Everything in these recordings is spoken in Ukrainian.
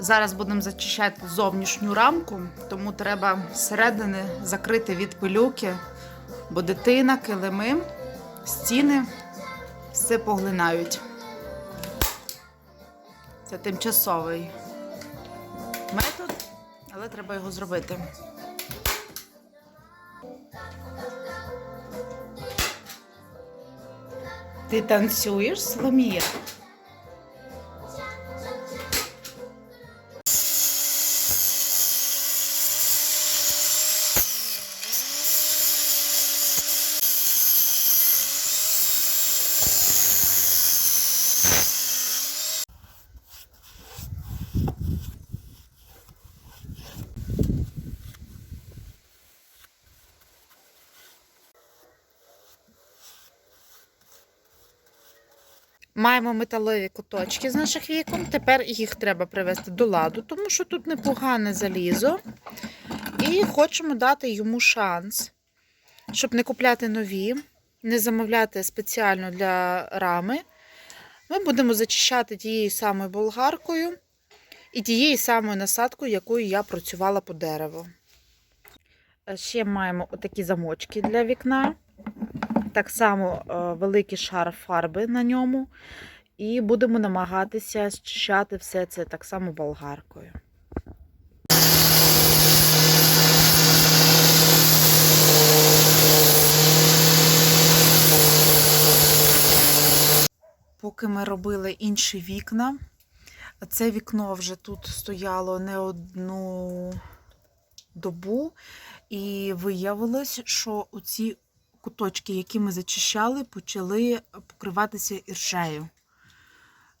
Зараз будемо зачищати зовнішню рамку, тому треба зсередини закрити від пилюки, бо дитина, килими, стіни все поглинають. Це тимчасовий метод, але треба його зробити. Ти танцюєш, Соломія? Маємо металеві куточки з наших вікон. Тепер їх треба привести до ладу, тому що тут непогане залізо. І хочемо дати йому шанс, щоб не купляти нові, не замовляти спеціально для рами. Ми будемо зачищати тією самою болгаркою і тією самою насадкою, якою я працювала по дереву. Е, Ще маємо отакі замочки для вікна. Так само е, великий шар фарби на ньому. І будемо намагатися зчищати все це так само болгаркою. Поки ми робили інші вікна, це вікно вже тут стояло не одну добу, і виявилось, що оці куточки, які ми зачищали, почали покриватися іржею.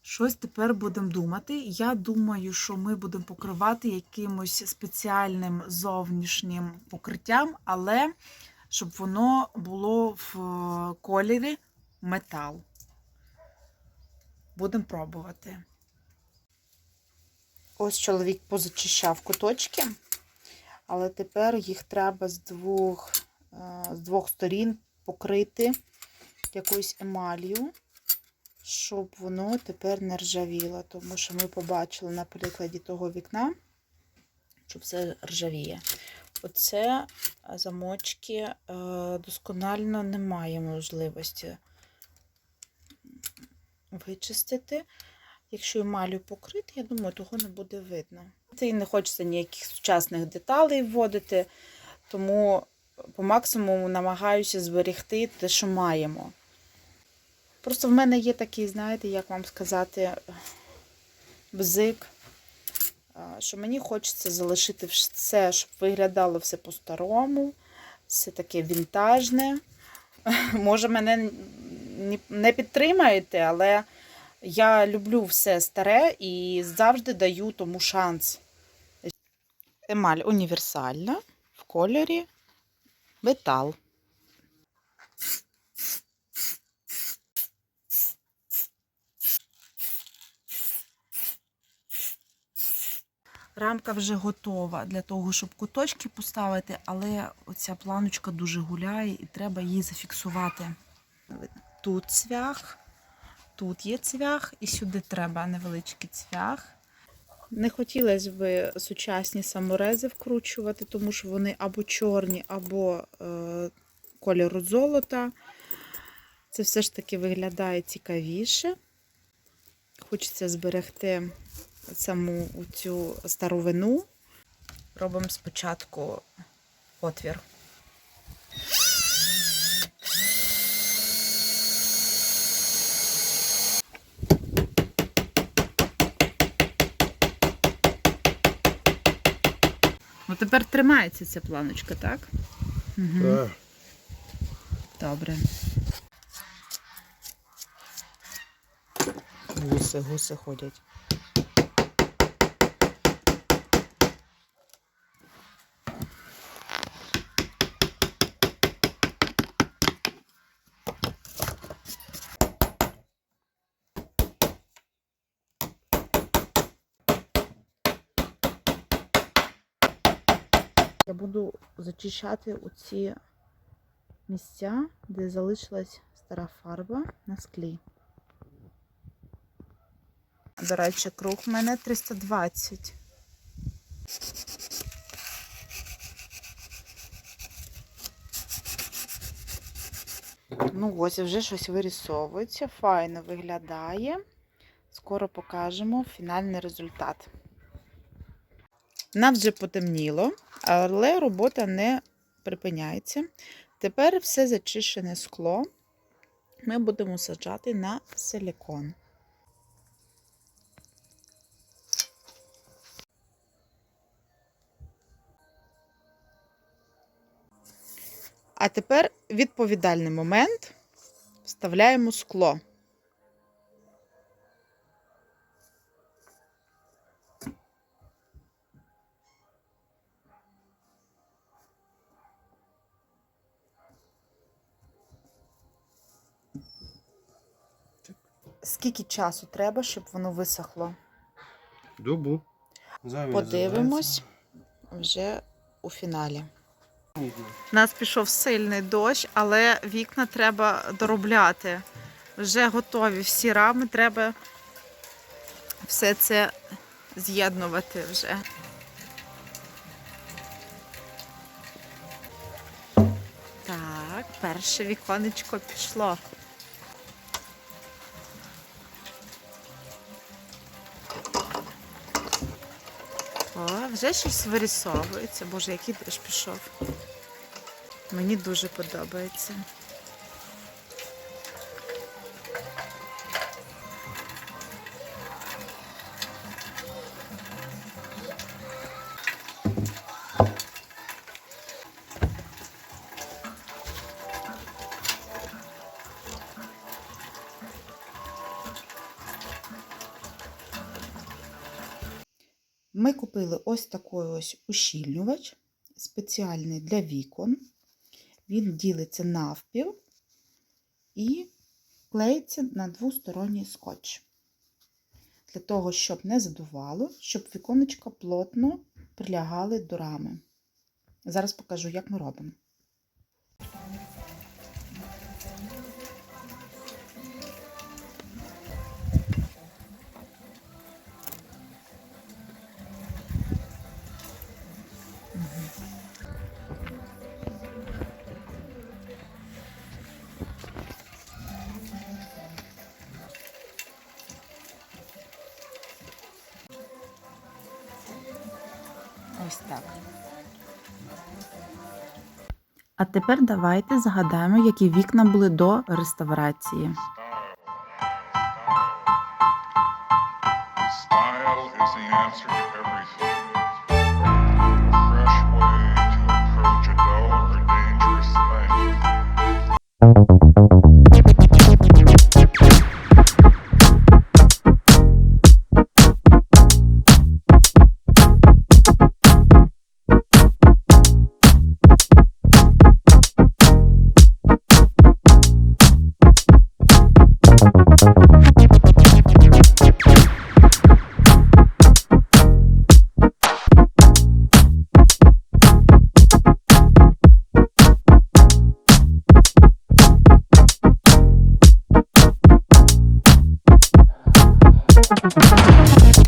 Щось тепер будемо думати. Я думаю, що ми будемо покривати якимось спеціальним зовнішнім покриттям, але щоб воно було в е, кольорі метал. Будемо пробувати. Ось чоловік позачищав куточки, але тепер їх треба з двох, з двох сторін покрити якоюсь емалью, щоб воно тепер не ржавіло. Тому що ми побачили на прикладі того вікна, що все ржавіє. Оце замочки е, досконально немає можливості вичистити. Якщо емалю покрити, я думаю, того не буде видно. Це і не хочеться ніяких сучасних деталей вводити, тому по максимуму намагаюся зберегти те, що маємо. Просто в мене є такий, знаєте, як вам сказати, бзик, що мені хочеться залишити все, щоб виглядало все по-старому, все таке вінтажне. Може, мене не підтримаєте, але я люблю все старе і завжди даю тому шанс. Емаль універсальна в кольорі метал. Рамка вже готова для того, щоб куточки поставити, але оця планочка дуже гуляє і треба її зафіксувати. Тут цвях, тут є цвях, і сюди треба невеличкий цвях. Не хотілося б сучасні саморези вкручувати, тому що вони або чорні, або е, кольору золота. Це все ж таки виглядає цікавіше. Хочеться зберегти саму цю старовину. Робимо спочатку отвір. Тепер тримається ця планочка, так? Угу. Так. Добре. Гуси, гуси ходять. Я буду зачищати оці місця, де залишилась стара фарба на склі. До речі, круг в мене 320. Ну, ось вже щось вирісовується, файно виглядає. Скоро покажемо фінальний результат. Нам вже потемніло, але робота не припиняється. Тепер все зачищене скло ми будемо саджати на силікон. А тепер відповідальний момент. Вставляємо скло. Скільки часу треба, щоб воно висохло? Добу. Замір Подивимось вже у фіналі. У нас пішов сильний дощ, але вікна треба доробляти. Вже готові всі рами, треба все це з'єднувати вже. Так, перше віконечко пішло. О, вже щось вирісовується. Боже, який дощ пішов. Мені дуже подобається. Ми купили ось такий ось ущільнювач, спеціальний для вікон. Він ділиться навпіл і клеїться на двосторонній скотч. Для того, щоб не задувало, щоб віконечка плотно прилягали до рами. Зараз покажу, як ми робимо. А тепер давайте згадаємо, які вікна були до реставрації. Style is the answer to everything. ハハハハ